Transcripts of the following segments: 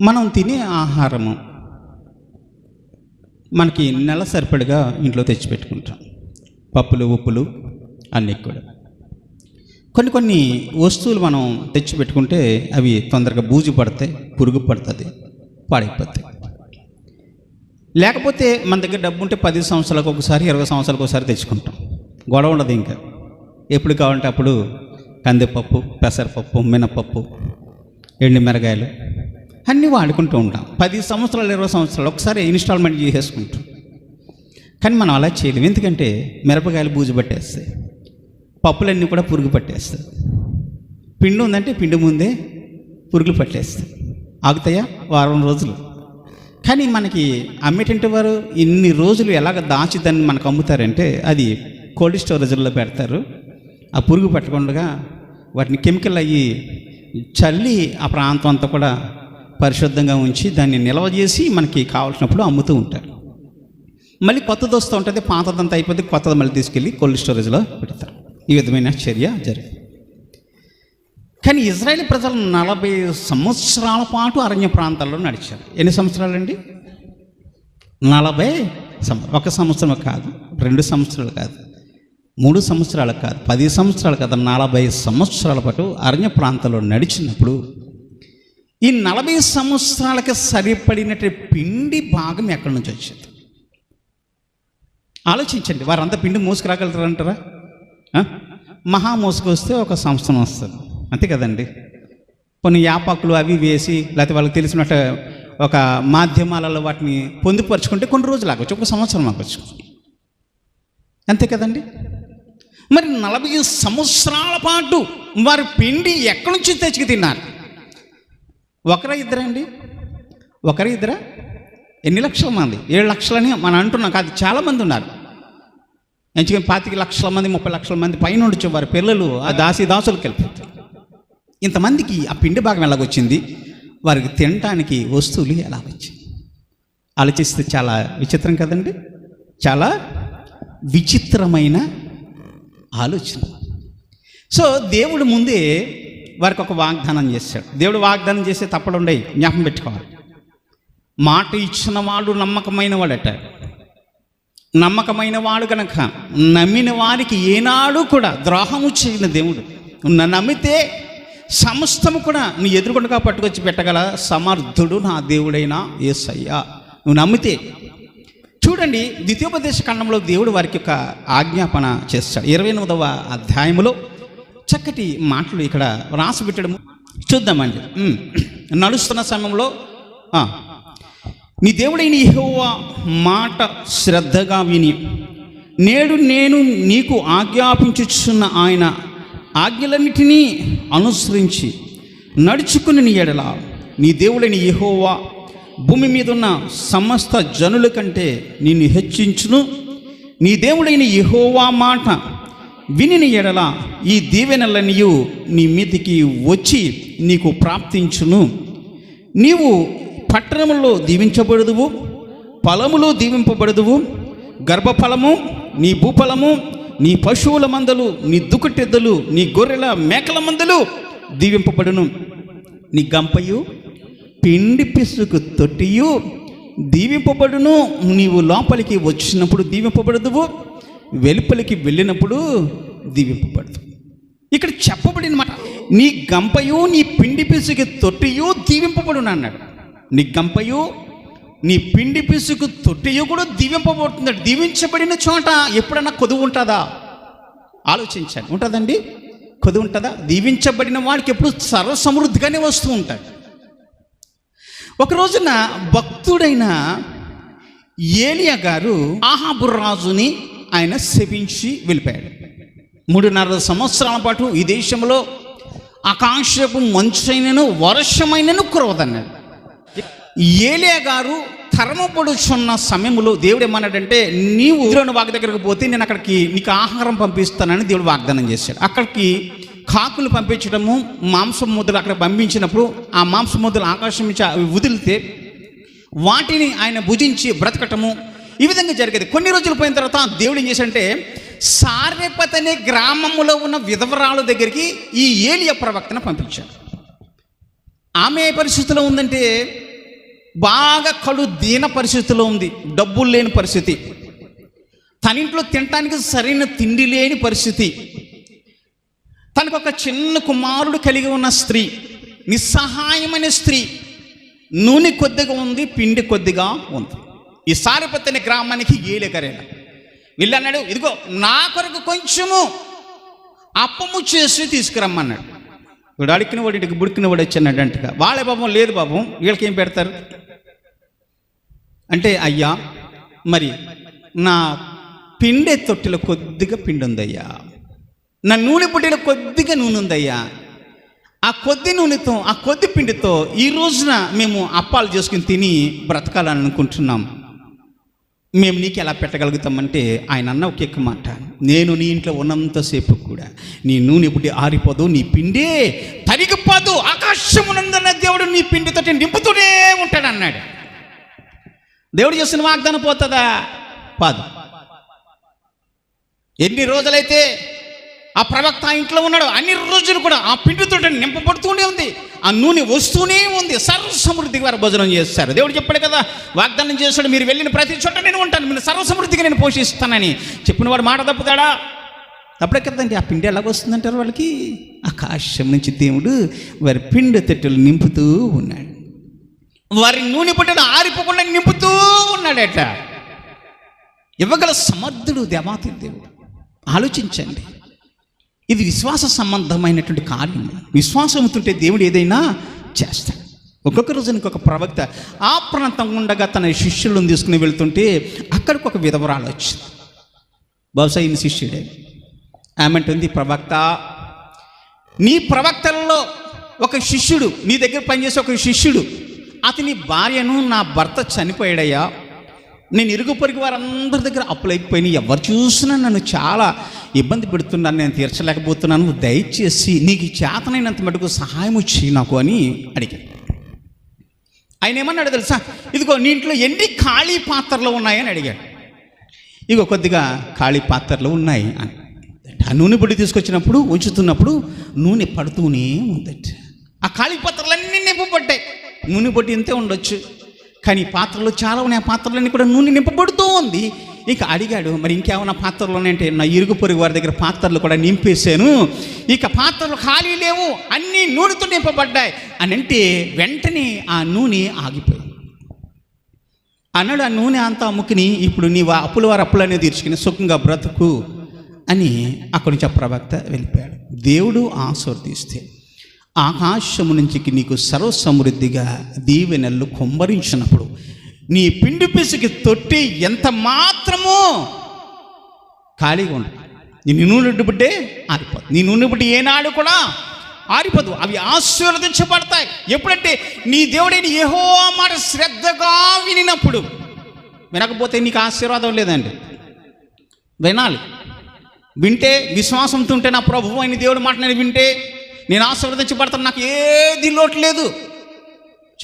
మనం తినే ఆహారము మనకి నెల సరిపడిగా ఇంట్లో తెచ్చిపెట్టుకుంటాం పప్పులు ఉప్పులు అన్నీ కూడా. కొన్ని కొన్ని వస్తువులు మనం తెచ్చిపెట్టుకుంటే అవి తొందరగా బూజు పడతాయి పురుగు పడుతుంది పాడైపోతాయి. లేకపోతే మన దగ్గర డబ్బు ఉంటే పది సంవత్సరాలకు ఒకసారి ఇరవై సంవత్సరాలకు ఒకసారి తెచ్చుకుంటాం. గొడవ ఉండదు ఇంకా. ఎప్పుడు కావాలంటే అప్పుడు కందిపప్పు పెసరపప్పు మినపప్పు ఎండు మిరగాయలు అన్నీ వాడుకుంటూ ఉంటాం. పది సంవత్సరాలు ఇరవై సంవత్సరాలు ఒకసారి ఇన్స్టాల్మెంట్ చేసేసుకుంటాం. కానీ మనం అలా చేయలేము ఎందుకంటే మిరపకాయలు బూజు పట్టేస్తాయి. పప్పులన్నీ కూడా పురుగు పట్టేస్తాయి. పిండి ఉందంటే పిండి ముందే పురుగులు పట్టేస్తాయి. ఆగుతాయా? వారం రోజులు. కానీ మనకి అమ్మేటంటే వారు ఇన్ని రోజులు ఎలాగ దాచి దాన్ని మనకు అమ్ముతారంటే అది కోల్డ్ స్టోరేజ్లో పెడతారు. ఆ పురుగు పట్టకుండా వాటిని కెమికల్ అయ్యి చల్లి ఆ ప్రాంతం అంతా కూడా పరిశుద్ధంగా ఉంచి దాన్ని నిల్వ చేసి మనకి కావాల్సినప్పుడు అమ్ముతూ ఉంటారు. మళ్ళీ కొత్తది వస్తూ ఉంటుంది పాతదంతా అయిపోతే కొత్తది మళ్ళీ తీసుకెళ్ళి కోల్డ్ స్టోరేజ్లో పెడతారు. ఈ విధమైన చర్య జరిగింది. కానీ ఇజ్రాయేల్ ప్రజలు నలభై సంవత్సరాల పాటు అరణ్య ప్రాంతాల్లో నడిచారు. ఎన్ని సంవత్సరాలండి? నలభై సం- ఒక సంవత్సరం కాదు రెండు సంవత్సరాలు కాదు మూడు సంవత్సరాలు కాదు పది సంవత్సరాలు కాదు నలభై సంవత్సరాల పాటు అరణ్య ప్రాంతాల్లో నడిచినప్పుడు ఈ నలభై సంవత్సరాలకి సరిపడినట్టు పిండి భాగం ఎక్కడి నుంచి వచ్చింది? ఆలోచించండి వారంతా పిండి మోసుకురాగలుగుతారంటారా? మహా మోసుకొస్తే ఒక సంవత్సరం వస్తుంది. అంతే కదండి. కొన్ని యాపాకులు అవి వేసి లేకపోతే వాళ్ళకి తెలిసినట్టు ఒక మాధ్యమాలలో వాటిని పొందుపరుచుకుంటే కొన్ని రోజులు ఆగొచ్చు ఒక సంవత్సరం ఆగొచ్చు. అంతే కదండి. మరి నలభై సంవత్సరాల పాటు వారి పిండి ఎక్కడి నుంచి తెచ్చుకు తిన్నారు? ఒకరా ఇద్దరే అండి? ఒకరా ఇద్దరా? ఎన్ని లక్షల మంది? ఏడు లక్షలని మనం అంటున్నాం కాదు చాలామంది ఉన్నారు. ఎంచుకొని పాతిక లక్షల మంది ముప్పై లక్షల మంది పైన ఉండొచ్చేవారు పిల్లలు ఆ దాసి దాసులకు వెళ్ళిపోతారు. ఇంతమందికి ఆ పిండి భాగం ఎలాగొచ్చింది? వారికి తినటానికి వస్తువులు ఎలా వచ్చింది ఆలోచిస్తే చాలా విచిత్రం కదండి. చాలా విచిత్రమైన ఆలోచన. సో దేవుడు ముందే వారికి ఒక వాగ్దానం చేశాడు. దేవుడు వాగ్దానం చేస్తే తప్పడు జ్ఞాపం పెట్టుకోవాలి. మాట ఇచ్చిన వాడు నమ్మకమైన వాడట. నమ్మకమైన వాడు కనుక నమ్మిన వారికి ఏనాడు కూడా ద్రోహము చేయని దేవుడు. నమ్మితే సమస్తము కూడా నీ ఎదురుకొండగా పట్టుకొచ్చి పెట్టగల సమర్థుడు నా దేవుడైన యేసయ్యా నువ్వు నమ్మితే. చూడండి ద్వితీయోపదేశ ఖండంలో దేవుడు వారికి ఒక ఆజ్ఞాపన చేస్తాడు. ఇరవై ఎనిమిదవ అధ్యాయములో చక్కటి మాటలు ఇక్కడ రాసి పెట్టడం చూద్దామండి. నడుస్తున్న సమయంలో నీ దేవుడైన యహోవా మాట శ్రద్ధగా విని నేడు నేను నీకు ఆజ్ఞాపించుచున్న ఆయన ఆజ్ఞలన్నిటినీ అనుసరించి నడుచుకుని నీ ఎడల. నీ దేవుడైన యహోవా భూమి మీద ఉన్న సమస్త జనుల కంటే నిన్ను హెచ్చించును. నీ దేవుడైన యహోవా మాట వినిన ఎడల ఈ దీవెనలనియు నీ మీదికి వచ్చి నీకు ప్రాప్తించును. నీవు పట్టణములో దీవించబడదువు ఫలములో దీవింపబడదువు. గర్భఫలము నీ భూఫలము నీ పశువుల మందలు నీ దుకటెద్దలు నీ గొర్రెల మేకల మందలు దీవింపబడును. నీ గంపయు పిండి పిసుకు తొట్టియు దీవింపబడును. నీవు లోపలికి వచ్చినప్పుడు దీవింపబడదువు. వెలుపలికి వెళ్ళినప్పుడు దీవింపబడుతుంది. ఇక్కడ చెప్పబడిన మాట నీ గంపయు నీ పిండి పిసుకి తొట్టియు దీవింపబడును అన్నాడు. నీ గంపయు నీ పిండి పిసుకు తొట్టియు కూడా దీవింపబడుతుంది. దీవించబడిన చోట ఎప్పుడన్నా కొదువు ఉంటుందా? ఆలోచించాను ఉంటుందండి? కొదువు ఉంటుందా? దీవించబడిన వాడికి ఎప్పుడు సర్వ సమృద్ధిగానే వస్తూ ఉంటాడు. ఒక రోజున భక్తుడైన ఏలియా గారు ఆహాబుర్రాజుని ఆయన శపించి వెళ్ళిపోయాడు. మూడున్నర సంవత్సరాల పాటు ఈ దేశంలో ఆకాశపు మంచైనను వర్షమైనను కురవదన్నాడు. ఏలియా గారు తరమపడుచున్న సమయంలో దేవుడు ఏమన్నాడంటే నీవు ఇదిలోని వాగ్ దగ్గరకు పోతే నేను అక్కడికి నీకు ఆహారం పంపిస్తానని దేవుడు వాగ్దానం చేశాడు. అక్కడికి కాకులు పంపించడము మాంసం ముద్దలు అక్కడ పంపించినప్పుడు ఆ మాంసం ముద్దలు ఆకాశం నుంచి అవి వదిలితే వాటిని ఆయన భుజించి బ్రతకటము ఈ విధంగా జరిగేది. కొన్ని రోజులు పోయిన తర్వాత దేవుడు ఏం చేశాడంటే సారెపత్ అనే గ్రామంలో ఉన్న విధవరాల దగ్గరికి ఈ ఏలియ ప్రవక్తను పంపించాడు. ఆమె ఏ పరిస్థితిలో ఉందంటే బాగా కడు దీన పరిస్థితిలో ఉంది డబ్బులు లేని పరిస్థితి. తన ఇంట్లో తినటానికి సరైన తిండి లేని పరిస్థితి. తనకు ఒక చిన్న కుమారుడు కలిగి ఉన్న స్త్రీ నిస్సహాయమైన స్త్రీ. నూనె కొద్దిగా ఉంది పిండి కొద్దిగా ఉంది. ఈ సారిపత్తిన గ్రామానికి ఏలెకరేలా వీళ్ళన్నాడు ఇదిగో నా కొరకు కొంచెము అప్పము చేసి తీసుకురమ్మన్నాడు. ఇప్పుడు అడిగిన వాడు ఇటుకు బుడికిన వాడు వచ్చాడు అంటగా వాళ్ళే పాపం లేదు పాపం వీళ్ళకి ఏం పెడతారు? అంటే అయ్యా మరి నా పిండే తొట్టిలో కొద్దిగా పిండి ఉందయ్యా నా నూనె పుట్టిలో కొద్దిగా నూనె ఉందయ్యా ఆ కొద్ది నూనెతో ఆ కొద్ది పిండితో ఈ రోజున మేము అప్పాలు చేసుకుని తిని బ్రతకాలని అనుకుంటున్నాం మేము నీకు ఎలా పెట్టగలుగుతామంటే ఆయన అన్న ఒక ఎక్కువ మాట. నేను నీ ఇంట్లో ఉన్నంతసేపు కూడా నీ నూనె పుట్టి ఆరిపోదు నీ పిండే తరిగిపోదు ఆకాశమునందన్న దేవుడు నీ పిండితో నింపుతూనే ఉంటాడు అన్నాడు దేవుడు చేసిన వాగ్దానం పోతుందా? పాదు. ఎన్ని రోజులైతే ఆ ప్రవక్త ఆ ఇంట్లో ఉన్నాడు. అన్ని రోజులు కూడా ఆ పిండితో నింపబడుతూనే ఉంది. ఆ నూనె వస్తూనే ఉంది. సర్వసమృద్ధికి వారు భోజనం చేస్తారు. దేవుడు చెప్పాడు కదా వాగ్దానం చేస్తాడు మీరు వెళ్ళిన ప్రతి చోట నేను ఉంటాను. మీరు సర్వసమృద్ధికి నేను పోషిస్తానని. చెప్పిన వాడు మాట తప్పుతాడా? తప్పుడే కదండి ఆ పిండి ఎలాగ వస్తుందంటారు వాళ్ళకి? ఆకాశం నుంచి దేవుడు వారి పిండి తట్టెలు నింపుతూ ఉన్నాడు. వారి నూనె పుట్టిన ఆరిపోకుండా నింపుతూ ఉన్నాడట. ఇవ్వగల సమర్థుడు దేవాతి దేవుడు. ఆలోచించండి. ఇది విశ్వాస సంబంధమైనటువంటి కార్యం. విశ్వాసం ఉంటుంటే దేవుడు ఏదైనా చేస్తాడు. ఒక్కొక్క రోజు ఒక ప్రవక్త ఆ ప్రాంతం ఉండగా తన శిష్యులను తీసుకుని వెళ్తుంటే అక్కడికి ఒక విధవరాలు వచ్చింది. బహుశా ఈయన శిష్యుడే. ఆమెంటుంది ప్రవక్త నీ ప్రవక్తలలో ఒక శిష్యుడు నీ దగ్గర పనిచేసే ఒక శిష్యుడు అతని భార్యను నా భర్త చనిపోయాడయ్యా. నేను ఇరుగు పొరుగు వారందరి దగ్గర అప్పులైపోయినాయి ఎవరు చూసినా నన్ను చాలా ఇబ్బంది పెడుతున్నాను నేను తీర్చలేకపోతున్నాను. దయచేసి నీకు చేతనైనంత మటుకు సహాయం చేయి నాకు అని అడిగాను ఆయన ఏమన్నాడు తెలుసా? ఇదిగో నీ ఇంట్లో ఎన్ని ఖాళీ పాత్రలు ఉన్నాయని అడిగాడు. ఇగో కొద్దిగా ఖాళీ పాత్రలు ఉన్నాయి అని. ఆ నూనె పొడి తీసుకొచ్చినప్పుడు ఉంచుతున్నప్పుడు నూనె పడుతూనే ఉందట. ఆ ఖాళీ పాత్రలన్నీ నింపబడ్డాయి నూనె పొడి ఇంతే ఉండొచ్చు. కానీ పాత్రలు చాలా ఉన్నాయి. ఆ పాత్రలన్నీ కూడా నూనె నింపబడుతూ ఉంది. ఇక అడిగాడు మరి ఇంకేమైనా పాత్రలు ఉన్నాయంటే? నా ఇరుగు పొరుగు వారి దగ్గర పాత్రలు కూడా నింపేశాను. ఇక పాత్రలు ఖాళీ లేవు. అన్నీ నూనెతో నింపబడ్డాయి. అని అంటే వెంటనే ఆ నూనె ఆగిపోయింది. అన్నాడు ఆ నూనె అంతా అమ్ముకుని ఇప్పుడు నీ వా- అప్పుల వారు అప్పులనే తీర్చుకుని సుఖంగా బ్రతుకు అని అక్కడి నుంచి ఆ ప్రవక్త వెళ్ళిపోయాడు. దేవుడు ఆశీర్వదిస్తే ఆకాశము నుంచి నీకు సర్వ సమృద్ధిగా దీవెనల్లు కుమ్మరించినప్పుడు నీ పిండి పిసికి తొట్టి ఎంత మాత్రమో ఖాళీగా ఉండదు నీ నూనె బిడ్డే ఆరిపోదు. నీ నూనె బిడ్డ ఏనాడు కూడా ఆరిపోదు. అవి ఆశీర్వదించబడతాయి. ఎప్పుడంటే నీ దేవుడైన ఏహో మాట శ్రద్ధగా వినినప్పుడు వినకపోతే నీకు ఆశీర్వాదం లేదండి. వినాలి. వింటే విశ్వాసంతో ఉంటే నా ప్రభు అయిన దేవుడు మాట నేను వింటే నేను ఆశీర్వదించబడతాను నాకు ఏది లోటు లేదు.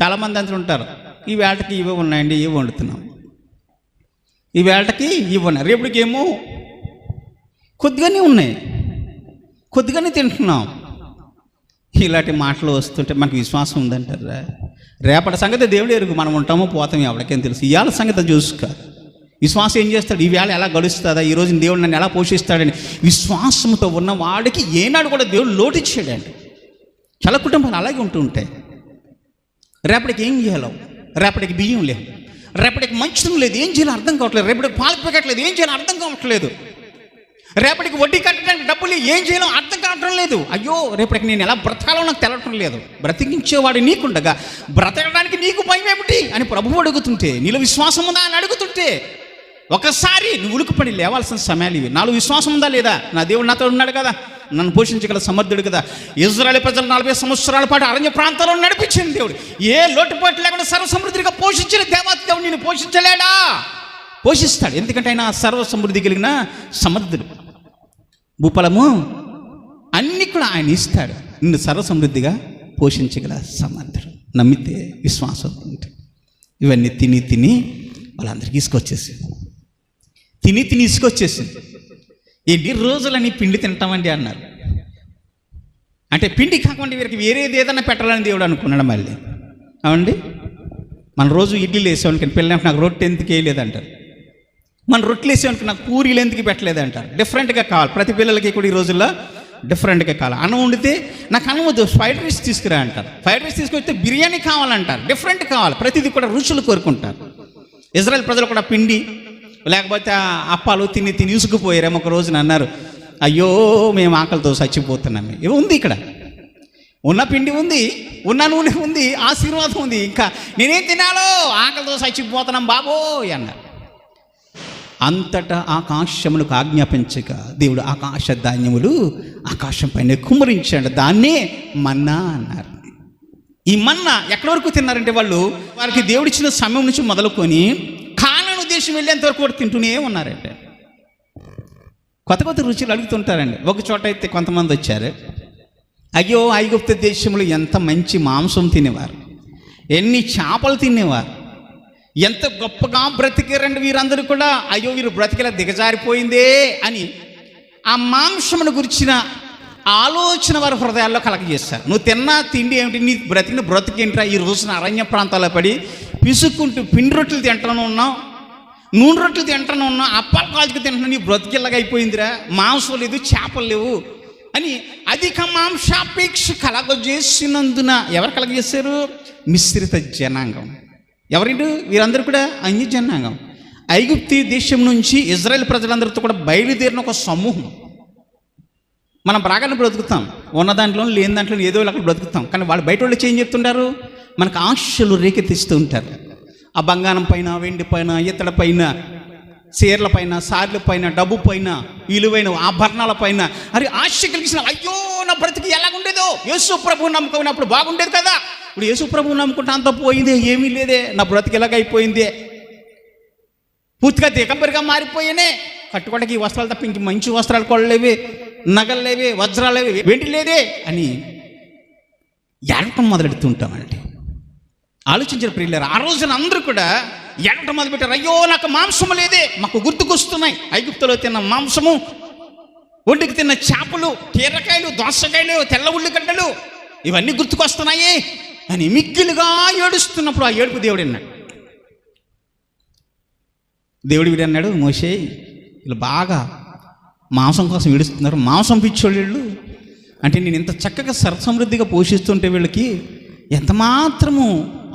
చాలామంది అంతా ఉంటారు ఈ వేటకి ఇవే ఉన్నాయండి ఇవి వండుతున్నాం. ఈ వేటకి ఇవి ఉన్నాయి. రేపటికి ఏమో కొద్దిగానే ఉన్నాయి. కొద్దిగానే తింటున్నాం. ఇలాంటి మాటలు వస్తుంటే మనకు విశ్వాసం ఉందంటారా? రేపటి సంగతి దేవుడు ఎరుగు మనం ఉంటామో పోతాం ఎవరికేం తెలుసు. ఇవాళ సంగతి చూసుకో. విశ్వాసం ఏం చేస్తాడు? ఈ వేళ ఎలా గడుస్తుందా? ఈ దేవుడు నన్ను ఎలా పోషిస్తాడని విశ్వాసంతో ఉన్న వాడికి ఏనాడు కూడా దేవుడు లోటిచ్చాడండి. చాలా కుటుంబాలు అలాగే ఉంటూ ఉంటాయి. రేపటికి ఏం చేయాలో? రేపటికి బియ్యం లేదు. రేపటికి మంచితం లేదు. ఏం చేయాలో అర్థం కావట్లేదు. రేపటికి పాలు పెట్టట్లేదు ఏం చేయాలో అర్థం కావట్లేదు. రేపటికి వడ్డీ కట్టడానికి డబ్బులు ఏం చేయాలో అర్థం కావటం లేదు. అయ్యో రేపటికి నేను ఎలా బ్రతకాలో నాకు తెలవటం లేదు. బ్రతికించేవాడు నీకుండగా బ్రతకడానికి నీకు భయం ఏమిటి అని ప్రభువు అడుగుతుంటే నీలో విశ్వాసం ఉందా అని అడుగుతుంటే ఒకసారి నువ్వు ఉలుకుపడి లేవాల్సిన సమయాలు ఇవి. నాలుగు విశ్వాసం ఉందా లేదా? నా దేవుడు నాతో ఉన్నాడు కదా. నన్ను పోషించగల సమర్థుడు కదా. ఇజ్రాయల్ ప్రజలు నలభై సంవత్సరాల పాటు అరణ్య ప్రాంతాల్లో నడిపించింది దేవుడు. ఏ లోటుపాటు లేకుండా సర్వసమృద్ధిగా పోషించిన దేవత దేవుడు నేను పోషించలేడా? పోషిస్తాడు. ఎందుకంటే ఆయన సర్వ సమృద్ధి కలిగిన సమర్థుడు. భూపలము అన్ని కూడా ఆయన ఇస్తాడు. నిన్ను సర్వ సమృద్ధిగా పోషించగల సమర్థుడు. నమ్మితే విశ్వాసం ఉంటుంది. ఇవన్నీ తిని తిని వాళ్ళందరికీ తీసుకొచ్చేసేది తిని తిని ఇసుకొచ్చేసింది. ఎన్ని రోజులని పిండి తింటామండి అన్నారు. అంటే పిండి కాకుండా వీరికి వేరేది ఏదైనా పెట్టాలని దేవుడు అనుకున్నాడు మళ్ళీ? అవండి మన రోజు ఇడ్లీలు వేసేవానికి పిల్లలకి నాకు రొట్టె ఎందుకు వేయలేదంటారు. మన రొట్టెలు వేసేవానికి నాకు పూరీలు ఎందుకు పెట్టలేదంటారు. డిఫరెంట్గా కావాలి. ప్రతి పిల్లలకి కూడా ఈ రోజుల్లో డిఫరెంట్గా కావాలి. అన్నం వండితే నాకు అన్నం వద్దు ఫ్రైడ్ రైస్ తీసుకురా అంటారు. ఫ్రైడ్ రైస్ తీసుకొస్తే బిర్యానీ కావాలంటారు. డిఫరెంట్ కావాలి. ప్రతిదీ కూడా రుచులు కోరుకుంటారు. ఇజ్రాయెల్ ప్రజలు కూడా పిండి లేకపోతే అప్పాలు తిని తిని ఇసుకుపోయారేమో ఒక రోజున అన్నారు అయ్యో మేము ఆకలితో చచ్చిపోతున్నాం. ఇవి ఉంది ఇక్కడ. ఉన్న పిండి ఉంది ఉన్న నూనె ఉంది ఆశీర్వాదం ఉంది. ఇంకా నేనేం తినాలో? ఆకలితో చచ్చిపోతున్నాం బాబోయ్ అన్నారు. అంతటా ఆకాశములకు ఆజ్ఞాపించక దేవుడు ఆకాశ ధాన్యములు ఆకాశం పైన కుమరించాడు దాన్నే మన్నా అన్నారు. ఈ మన్నా ఎక్కడి వరకు తిన్నారంటే వాళ్ళు? వారికి దేవుడిచ్చిన సమయం నుంచి మొదలుకొని దేశం వెళ్ళేంత వరకు కూడా తింటూనే ఉన్నారండి కొత్త కొత్త రుచులు అడుగుతుంటారండి. ఒక చోట అయితే కొంతమంది వచ్చారు. అయ్యో ఐగుప్త దేశంలో ఎంత మంచి మాంసం తినేవారు. ఎన్ని చేపలు తినేవారు. ఎంత గొప్పగా బ్రతికారండి వీరందరూ కూడా. అయ్యో వీరు బ్రతికేలా దిగజారిపోయిందే అని ఆ మాంసమును గురించిన ఆలోచన వారి హృదయాల్లో కలగజేస్తారు నువ్వు తిన్న తిండి ఏమిటి? నీ బ్రతికిన బ్రతికేంట్రా? ఈ రోజున అరణ్య ప్రాంతాల్లో పడి పిసుక్కుంటూ పిండి రొట్టెలు తింటాను ఉన్నావు. నూనె రొట్టెలు తింటాను ఉన్నా అప్పాలు కాల్చుకు తింటున్నా నీ బ్రతికిల్లగా అయిపోయిందిరా. మాంసం లేదు చేపలు లేవు. అని అధిక మాంసాపేక్ష కలగజేసినందున ఎవరు కలగజేశారు? మిశ్రిత జనాంగం. ఎవరిండు? వీరందరూ కూడా అన్య జనాంగం. ఐగుప్తి దేశం నుంచి ఇజ్రాయెల్ ప్రజలందరితో కూడా బయలుదేరిన ఒక సమూహం. మనం బాగానే బ్రతుకుతాం. ఉన్న దాంట్లో లేని దాంట్లో ఏదో అక్కడ బ్రతుకుతాం. కానీ వాళ్ళు బయట వాళ్ళు చేంజ్ చెప్తుంటారు? మనకు ఆశలు రేకెత్తిస్తూ ఉంటారు. ఆ బంగారం పైన వెండి పైన ఇత్తడి పైన చీరల పైన సార్ల పైన డబ్బు పైన విలువైన ఆభరణాల పైన. అరే ఆశ కలిగిన అయ్యో నా బ్రతికి ఎలాగుండేదో. యేసు ప్రభు నమ్ముకున్నప్పుడు బాగుండేది కదా. ఇప్పుడు యేసు ప్రభు నమ్ముకుంటే అంత పోయిందే ఏమీ లేదే. నా బ్రతికి ఎలాగైపోయిందే పూర్తిగా దిగంబరిగా మారిపోయానే. కట్టుకోవడానికి ఈ వస్త్రాలు తప్ప ఇంక మంచి వస్త్రాలు కొడలేవి నగలు లేవే వజ్రాలు లేవే వెండి లేదే అని ఏడటం మొదలెడుతుంటామండి ఆలోచించిన ప్రియులారు. ఆ రోజున అందరూ కూడా ఎండటమో పెట్టారు అయ్యో నాకు మాంసము లేదే. మాకు గుర్తుకొస్తున్నాయి. ఐగుప్తులో తిన్న మాంసము ఒంటికి తిన్న చేపలు కీరకాయలు దోసకాయలు తెల్ల ఉల్లిగడ్డలు ఇవన్నీ గుర్తుకొస్తున్నాయి అని మిక్కిలుగా ఏడుస్తున్నప్పుడు ఆ ఏడుపు దేవుడు అన్నాడు దేవుడు వీడన్నాడు అన్నాడు వీళ్ళు బాగా మాంసం కోసం ఏడుస్తున్నారు. మాంసం పిచ్చోళ్ళు వీళ్ళు అంటే నేను ఇంత చక్కగా సరసమృద్ధిగా పోషిస్తుంటే వీళ్ళకి ఎంత మాత్రము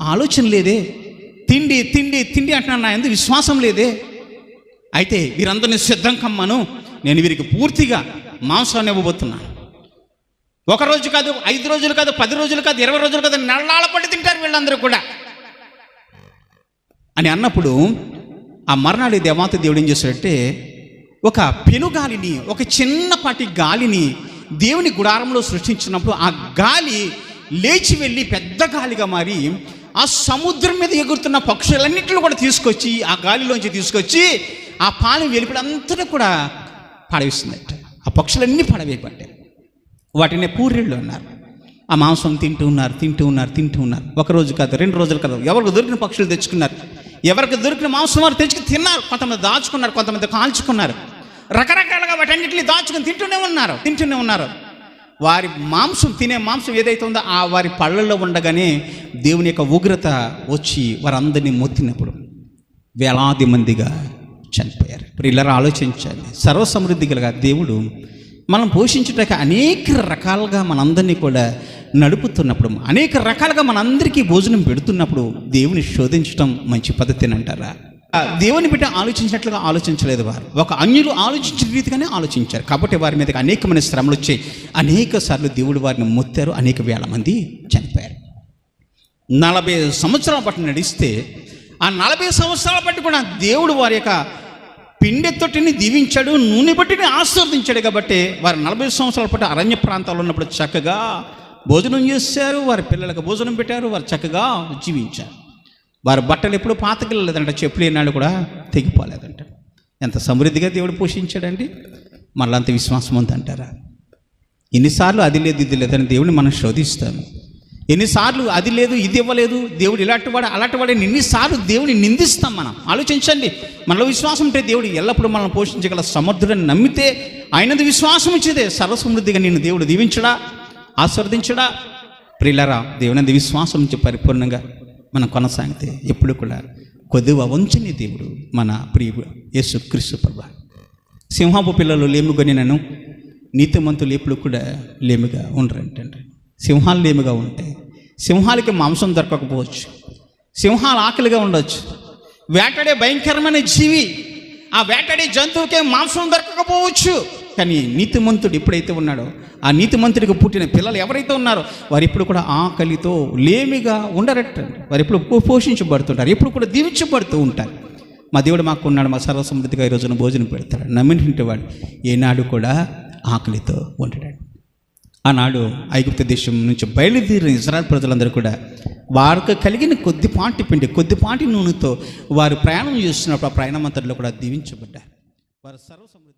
ఆలోచన లేదే. తిండి తిండి తిండి అంటున్నాను నా ఎందుకు విశ్వాసం లేదే. అయితే వీరందరినీ సిద్ధం కమ్మను. నేను వీరికి పూర్తిగా మాంసాన్ని ఇవ్వబోతున్నాను. ఒక రోజు కాదు ఐదు రోజులు కాదు పది రోజులు కాదు ఇరవై రోజులు కాదు నెలల పట్టి తింటారు వీళ్ళందరూ కూడా. అని అన్నప్పుడు ఆ మర్నాడు దేవాత దేవుడు ఏం చేశాడంటే ఒక పెనుగాలిని ఒక చిన్నపాటి గాలిని దేవుని గుడారంలో సృష్టించినప్పుడు ఆ గాలి లేచి వెళ్ళి పెద్ద గాలిగా మారి ఆ సముద్రం మీద ఎగురుతున్న పక్షులన్నింటిని కూడా తీసుకొచ్చి ఆ గాలిలోంచి తీసుకొచ్చి ఆ పాలు వెలిపిడంతా కూడా పడవేస్తుందట ఆ పక్షులన్నీ పడవేయబడ్డాయి. వాటిని పూరిళ్ళు అన్నారు ఆ మాంసం తింటూ ఉన్నారు తింటూ ఉన్నారు తింటూ ఉన్నారు. ఒక రోజు కాదు రెండు రోజులు కాదు. ఎవరికి దొరికిన పక్షులు తెచ్చుకున్నారు? ఎవరికి దొరికిన మాంసం వారు తెచ్చుకుని తిన్నారు? కొంతమంది దాచుకున్నారు కొంతమంది కాల్చుకున్నారు. రకరకాలుగా వాటన్నిటిని దాచుకుని తింటూనే ఉన్నారు తింటూనే ఉన్నారు. వారి మాంసం తినే మాంసం ఏదైతే ఉందో ఆ వారి పళ్ళల్లో ఉండగానే దేవుని యొక్క ఉగ్రత వచ్చి వారందరినీ మొత్తినప్పుడు వేలాది మందిగా చనిపోయారు. ఇప్పుడు ఇలా ఆలోచించాలి సర్వసమృద్ధి గలగా దేవుడు మనం పోషించుటకు అనేక రకాలుగా మనందరినీ కూడా నడుపుతున్నప్పుడు అనేక రకాలుగా మనందరికీ భోజనం పెడుతున్నప్పుడు దేవుని శోధించడం మంచి పద్ధతిని అంటారా? దేవుని బిడ్డ ఆలోచించినట్లుగా ఆలోచించలేదు వారు. ఒక అన్యులు ఆలోచించిన రీతిగానే ఆలోచించారు. కాబట్టి వారి మీదకి అనేకమైన శ్రమలు వచ్చాయి అనేక సార్లు దేవుడు వారిని మొత్తారు. అనేక వేల మంది చనిపోయారు. నలభై సంవత్సరాల పాటు నడిస్తే ఆ నలభై సంవత్సరాల పాటు కూడా దేవుడు వారి యొక్క పిండి దీవించాడు నూనె బట్టిని ఆశీర్వదించాడు కాబట్టి వారు నలభై సంవత్సరాల పాటు అరణ్య ప్రాంతాల్లో ఉన్నప్పుడు చక్కగా భోజనం చేశారు వారి పిల్లలకు భోజనం పెట్టారు వారు చక్కగా జీవించారు. వారి బట్టలు ఎప్పుడు పాతకెళ్ళలేదంట. చెప్పులు ఏనాడు కూడా తెగిపోలేదంట. ఎంత సమృద్ధిగా దేవుడు పోషించాడండి. మళ్ళీ అంత విశ్వాసం ఉందంటారా? ఎన్నిసార్లు అది లేదు ఇది లేదని దేవుడిని మనం శోధిస్తాము ఎన్నిసార్లు అది లేదు ఇది ఇవ్వలేదు దేవుడు ఇలాంటి వాడు అలాంటి వాడు ఎన్నిసార్లు దేవుని నిందిస్తాం మనం. ఆలోచించండి. మనలో విశ్వాసం ఉంటే దేవుడు ఎల్లప్పుడూ మనం పోషించగల సమర్థుడని నమ్మితే ఆయనది విశ్వాసం ఇచ్చేదే సర్వసమృద్ధిగా నిన్ను దేవుడు దీవించడా ఆస్వర్దించడా ప్రిల్లరా దేవునంది విశ్వాసం పరిపూర్ణంగా మనం కొనసాగితే ఎప్పుడు కూడా కొద్దిగా వంచని దేవుడు మన ప్రియ యేసు క్రీస్తు ప్రభా. సింహపు పిల్లలు లేముగొని నన్ను నీతిమంతులు ఎప్పుడు కూడా లేముగా ఉండరంటండి. సింహాలు లేముగా ఉంటాయి సింహాలకి మాంసం దొరకకపోవచ్చు సింహాలు ఆకలిగా ఉండొచ్చు. వేటాడే భయంకరమైన జీవి ఆ వేటాడే జంతువుకే మాంసం దొరకకపోవచ్చు. కానీ నీతిమంతుడు ఎప్పుడైతే ఉన్నాడో ఆ నీతిమంతుడికి పుట్టిన పిల్లలు ఎవరైతే ఉన్నారో వారు ఎప్పుడు కూడా ఆకలితో లేమిగా ఉండరటండి వారు ఎప్పుడు పో- పోషించబడుతుంటారు. ఎప్పుడు కూడా దీవించబడుతూ ఉంటారు. మా దేవుడు మాకు ఉన్నాడు మా సర్వసమృద్ధిగా ఈ రోజున భోజనం పెడతాడు. నమ్మినటువంటి వాడు ఏనాడు కూడా ఆకలితో ఉండడాడు ఆనాడు ఐగుప్త దేశం నుంచి బయలుదేరిన ఇజ్రాయల్ ప్రజలందరూ కూడా వారికి కలిగిన కొద్దిపాటి పిండి కొద్దిపాటి నూనెతో వారు ప్రయాణం చేస్తున్నప్పుడు ఆ ప్రయాణం అంతట్లో కూడా దీవించబడ్డారు. వారు సర్వసమృద్ధి